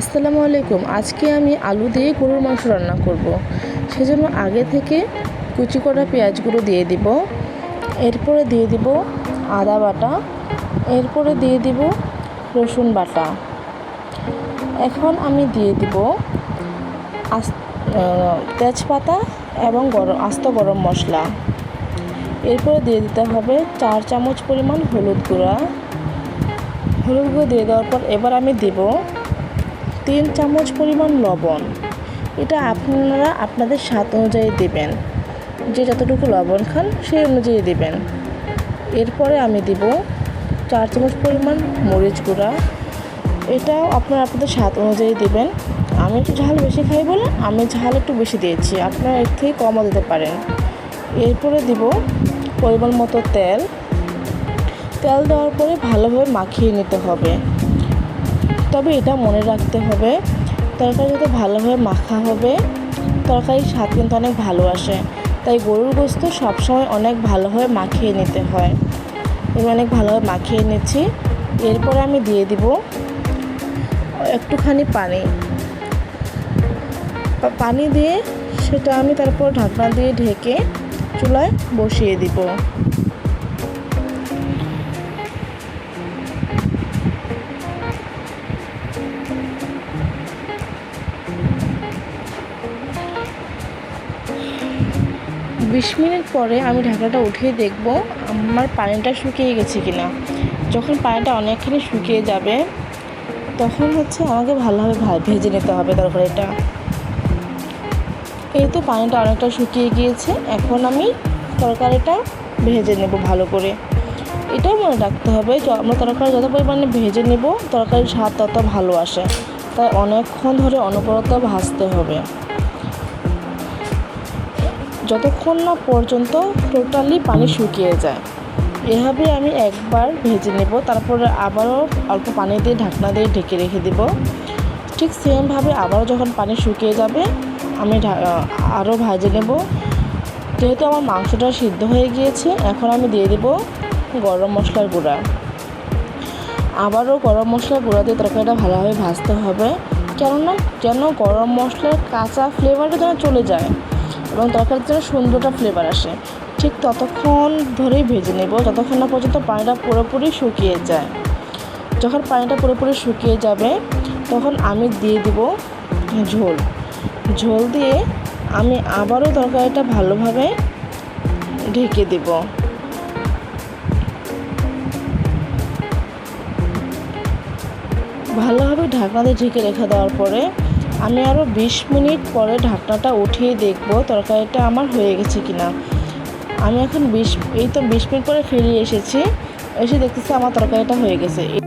আসসালামু আলাইকুম। আজকে আমি আলু দিয়ে গরুর মাংস রান্না করব। সেজন্য আগে থেকে কুচি করা পেঁয়াজগুলো দিয়ে দিব। এরপরে দিয়ে দিব আদা বাটা। এরপরে দিয়ে দিব রসুন বাটা। এখন আমি দিয়ে দিব তেজপাতা এবং গরম আস্ত গরম মশলা। এরপরে দিয়ে দিতে হবে চার চামচ পরিমাণ হলুদ গুঁড়া। হলুদ গুঁড়ো দিয়ে দেওয়ার পর এবার আমি দেব তিন চামচ পরিমাণ লবণ। এটা আপনারা আপনাদের স্বাদ অনুযায়ী দেবেন। যে যতটুকু লবণ খান, সেই অনুযায়ী দেবেন। এরপরে আমি দিব চার চামচ পরিমাণ মরিচ গুঁড়া। এটাও আপনারা আপনাদের স্বাদ অনুযায়ী দেবেন। আমি একটু ঝাল বেশি খাই বলে আমি ঝাল একটু বেশি দিয়েছি। আপনারা এর থেকে কমও দিতে পারেন। এরপরে দিব পরিমাণ মতো তেল। তেল দেওয়ার পরে ভালোভাবে মাখিয়ে নিতে হবে। তবে এটা মনে রাখতে হবে, তরকারি যাতে ভালোভাবে মাখা হবে। তরকারির স্বাদ কিন্তু অনেক ভালো আসে, তাই গরুর গোস্ত সবসময় অনেক ভালোভাবে মাখিয়ে নিতে হয়। আমি অনেক ভালোভাবে মাখিয়ে নিচ্ছি, এরপরে আমি দিয়ে দিব একটুখানি পানি। পানি দিয়ে সেটা আমি তারপর ঢাকনা দিয়ে ঢেকে চুলায় বসিয়ে দিব। বিশ মিনিট পরে আমি ঢাকনাটা উঠিয়ে দেখব আমার পানিটা শুকিয়ে গেছে কিনা। যখন পানিটা অনেকখানি শুকিয়ে যাবে, তখন হচ্ছে আমাকে ভালোভাবে ভেজে নিতে হবে তরকারিটা। এই তো পানিটা অনেকটা শুকিয়ে গিয়েছে, এখন আমি তরকারিটা ভেজে নেব ভালো করে। এটাও মনে রাখতে হবে আমরা তরকারি যত পরিমাণে ভেজে নেব, তরকারির স্বাদ তত ভালো আসে। তাই অনেকক্ষণ ধরে অনবরত ভাজতে হবে। যতক্ষণ না পর্যন্ত টোটালি পানি শুকিয়ে যায়। এভাবে আমি একবার ভেজে নেব, তারপরে আবারও অল্প পানি দিয়ে ঢাকনা দিয়ে ঢেকে রেখে দেব। ঠিক সেমভাবে আবারও যখন পানি শুকিয়ে যাবে, আমি আরও ভাজে নেব। যেহেতু আমার মাংসটা সিদ্ধ হয়ে গিয়েছে, এখন আমি দিয়ে দেব গরম মশলার গুঁড়া। আবারও গরম মশলার গুঁড়া দিয়ে তরকারিটা ভালোভাবে ভাজতে হবে। কেননা, যেন গরম মশলার কাঁচা ফ্লেভারটা যেন চলে যায়। এবং তরকারির যেন সুন্দরটা ফ্লেভার আসে। ঠিক ততক্ষণ ধরেই ভেজে নেব, যতক্ষণ না পর্যন্ত পানিটা পুরোপুরি শুকিয়ে যায়। যখন পানিটা পুরোপুরি শুকিয়ে যাবে, তখন আমি দিয়ে দিব ঝোল। ঝোল দিয়ে আমি আবারও তরকারিটা ভালোভাবে ঢেকে দেব। ভালোভাবে ঢাকনা দিয়ে ঢেকে রেখে দেওয়ার পরে আমি আরও বিশ মিনিট পরে ঢাকনাটা উঠিয়ে দেখব তরকারিটা আমার হয়ে গেছে কিনা। আমি এখন বিশ, এই তো বিশ মিনিট পরে ফিরে এসেছি। এসে দেখতেছি আমার তরকারিটা হয়ে গেছে।